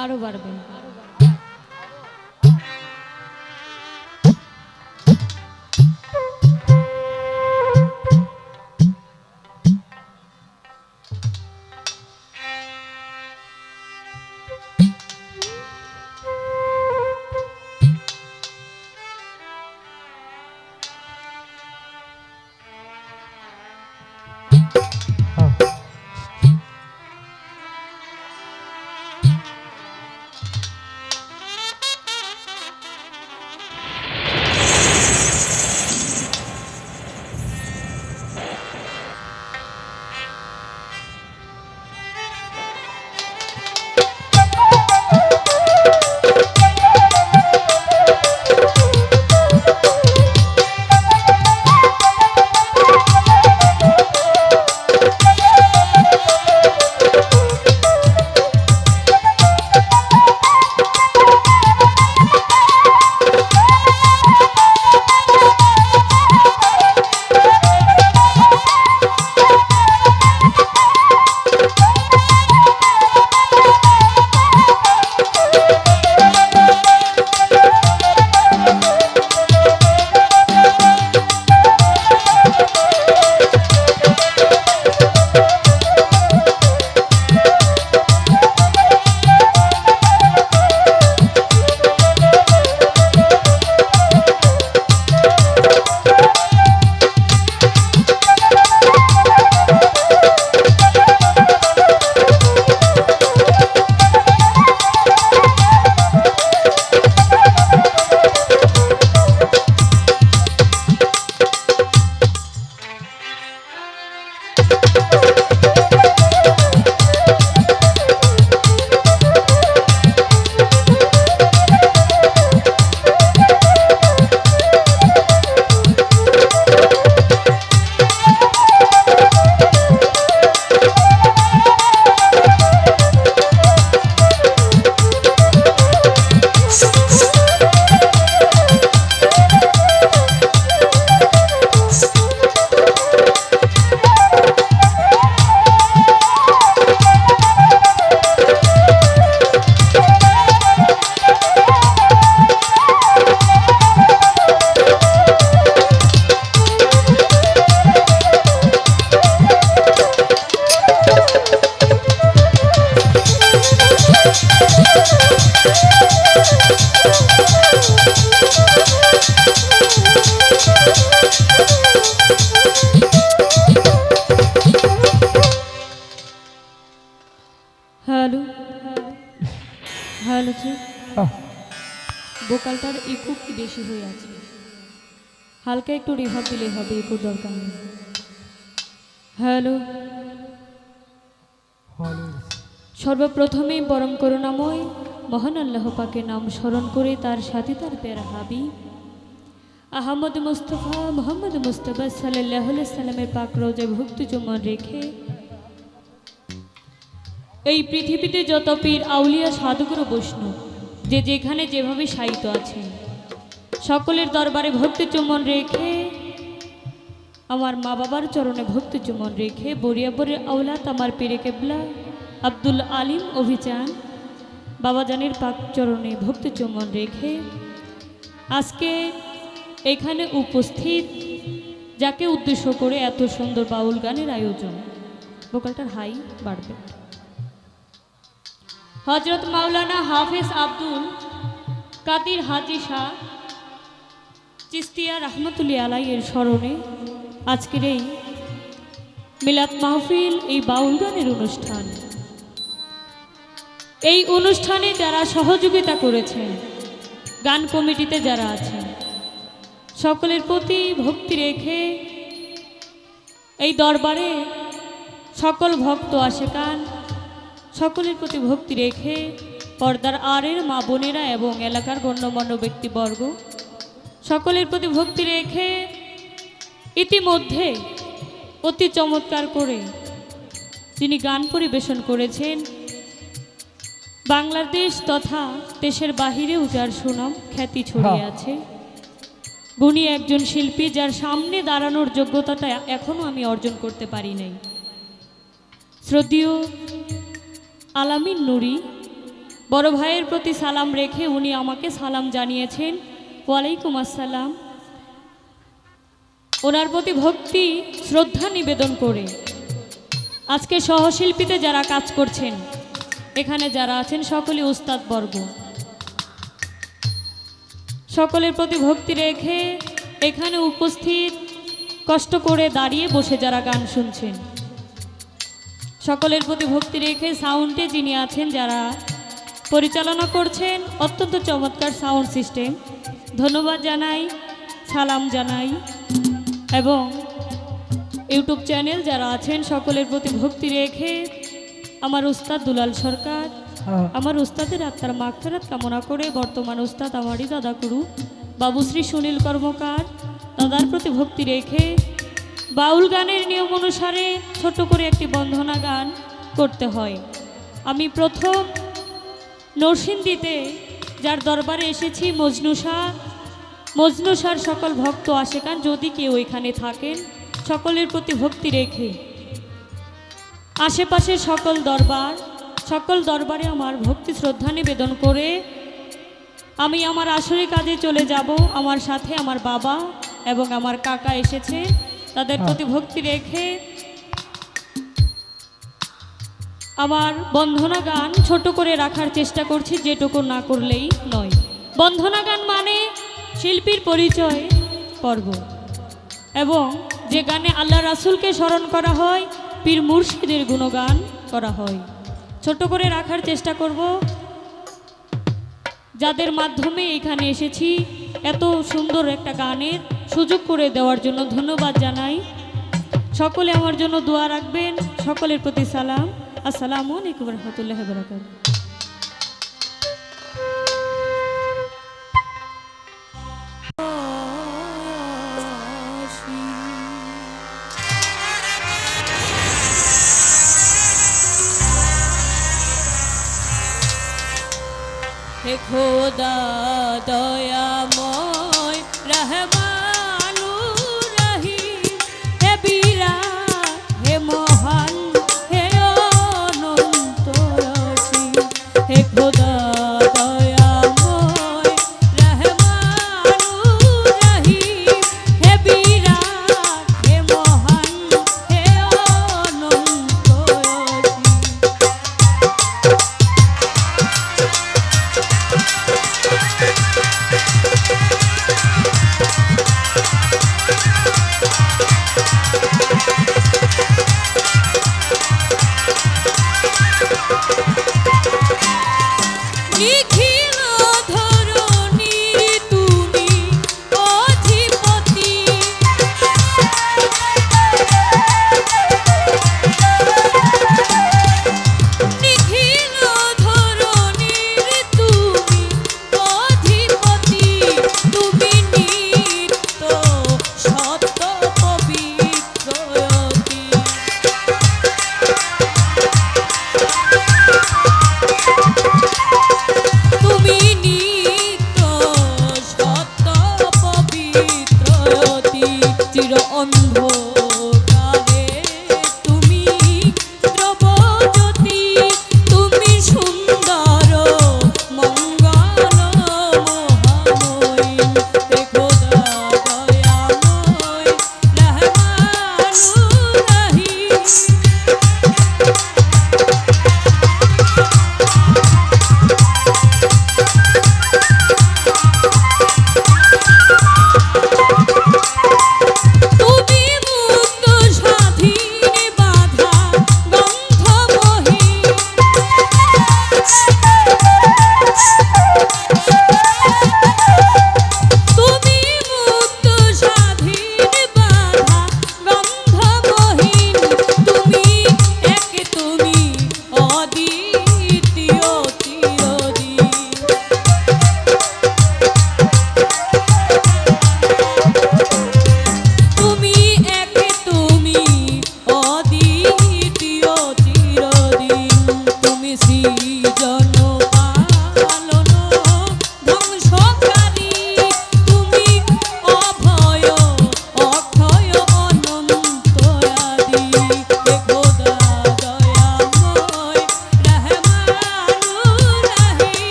আরও বাড়বে। Hello. Hello জি। আহ, ভোকালটার ইকো কি বেশি হয়ে আছে? হালকা একটু রিভাব দিলেই হবে ইকোর দরকার নেই। হ্যালো। হ্যালো। সর্বপ্রথমেই পরম করুণাময় মহান আল্লাহ পাকের নাম স্মরণ করে তার সাথে তার পেয়ারা হাবি। আহমদ মুস্তফা, মোহাম্মদ মুস্তফা সাল্লাহ সাল্লামের পাক রোজে ভক্তি জমান রেখে এই পৃথিবীতে যত পীর, আউলিয়া, সাধুগুরু, বৈষ্ণব, যে যেখানে যেভাবে সাহিত্য আছে সকলের দরবারে ভক্তি চুম্বন রেখে, আমার মা বাবার চরণে ভক্তি চুম্বন রেখে বরিয়াবরের আউলাত আমার পীরে কেবলা, আব্দুল আলিম অভিযান বাবাজানের পাক চরণে ভক্তি চুম্বন রেখে আজকে এখানে উপস্থিত, যাকে উদ্দেশ্য করে এত সুন্দর বাউল গানের আয়োজন। ভোকালটার হাই বাড়বে। হজরত মাওলানা হাফেজ আব্দুল কাদির হাজি শাহ চিস্তিয়া রহমতুল্লি আলাই এর স্মরণে আজকের এই মিলাদ মাহফিল, এই বাউল গানের অনুষ্ঠান। এই অনুষ্ঠানে যারা সহযোগিতা করেছেন, গান কমিটিতে যারা আছেন, সকলের প্রতি ভক্তি রেখে এই দরবারে সকল ভক্ত আশেকান সকলের প্রতি ভক্তি রেখে পর্দার আরের মা বোনেরা এবং এলাকার গণ্যমান্য ব্যক্তিবর্গ, সকলের প্রতি ভক্তি রেখে ইতিমধ্যে অতি চমৎকার করে তিনি গান পরিবেশন করেছেন। বাংলাদেশ তথা দেশের বাহিরেও যার সুনাম খ্যাতি ছড়িয়ে হ্যাঁ। আছে। গুণী একজন শিল্পী যার সামনে দাঁড়ানোর যোগ্যতাটা এখনও আমি অর্জন করতে পারি নাই। শ্রদ্ধীয় আলামিন নুরি বড় ভাইয়ের প্রতি সালাম রেখে উনি আমাকে সালাম জানিয়েছেন ওয়ালাইকুম আসসালাম। ওনার প্রতি ভক্তি শ্রদ্ধা নিবেদন করে। আজকে সহশিল্পীতে যারা কাজ করছেন এখানে যারা আছেন সকলে উস্তাদ বর্গ। সকলের প্রতি ভক্তি রেখে এখানে উপস্থিত, কষ্ট করে দাঁড়িয়ে বসে যারা গান শুনছেন। সকলের প্রতি ভক্তি রেখে সাউন্ডে যিনি আছেন, যারা পরিচালনা করছেন, অত্যন্ত চমৎকার সাউন্ড সিস্টেম। ধন্যবাদ জানাই, সালাম জানাই, এবং ইউটিউব চ্যানেল যারা আছেন, সকলের প্রতি ভক্তি রেখে আমার উস্তাদ দুলাল সরকার আমার উস্তাদের আত্মার মাগফেরাত কামনা করে বর্তমান উস্তাদ আমারই দাদা গুরু বাবুশ্রী সুনীল কর্মকার দাদার প্রতি ভক্তি রেখে বাউল গানের নিয়ম অনুসারে ছোট করে একটি বন্ধনা গান করতে হয়। আমি প্রথম নরসিংদীতে যার দরবারে এসেছি মজনুষা মজনুষার সকল ভক্ত আশেকান যদি কেউ এখানে থাকেন সকলের প্রতি ভক্তি রেখে। আশেপাশের সকল দরবার সকল দরবারে আমার ভক্তি শ্রদ্ধা নিবেদন করে আমি আমার আসরে কাজে চলে যাব আমার সাথে আমার বাবা এবং আমার কাকা এসেছে তাদের প্রতি ভক্তি রেখে আমার বন্ধনা গান ছোট করে রাখার চেষ্টা করছি যেটুকু না করলেই নয়। বন্ধনা গান মানে শিল্পীর পরিচয় পর্ব। এবং যে গানে আল্লাহ রাসুলকে স্মরণ করা হয় পীর মুর্শিদের গুণগান করা হয়। ছোট করে রাখার চেষ্টা করব। যাদের মাধ্যমে এখানে এসেছি, এত সুন্দর একটা গানের সুযোগ করে দেওয়ার জন্য ধন্যবাদ জানাই। সকলে আমার জন্য দোয়া রাখবেন। সকলের প্রতি সালাম। আসসালামু আলাইকুম রহমতুল্লাহ বরাকাত খোদা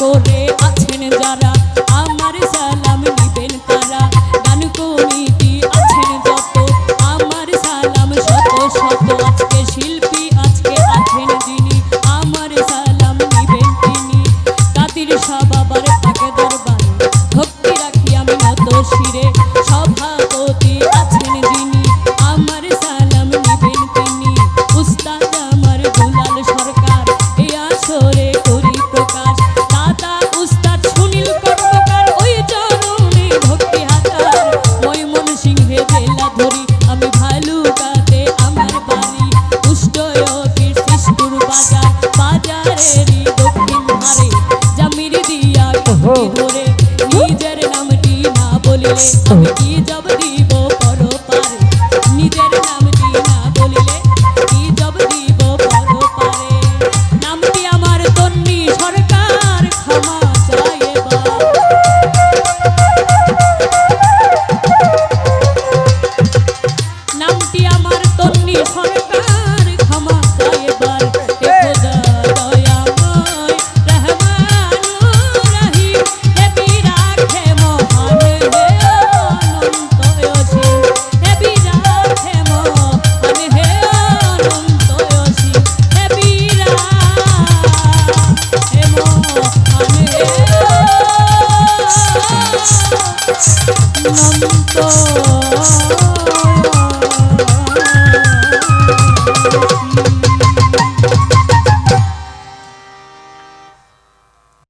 করে আমি কি জব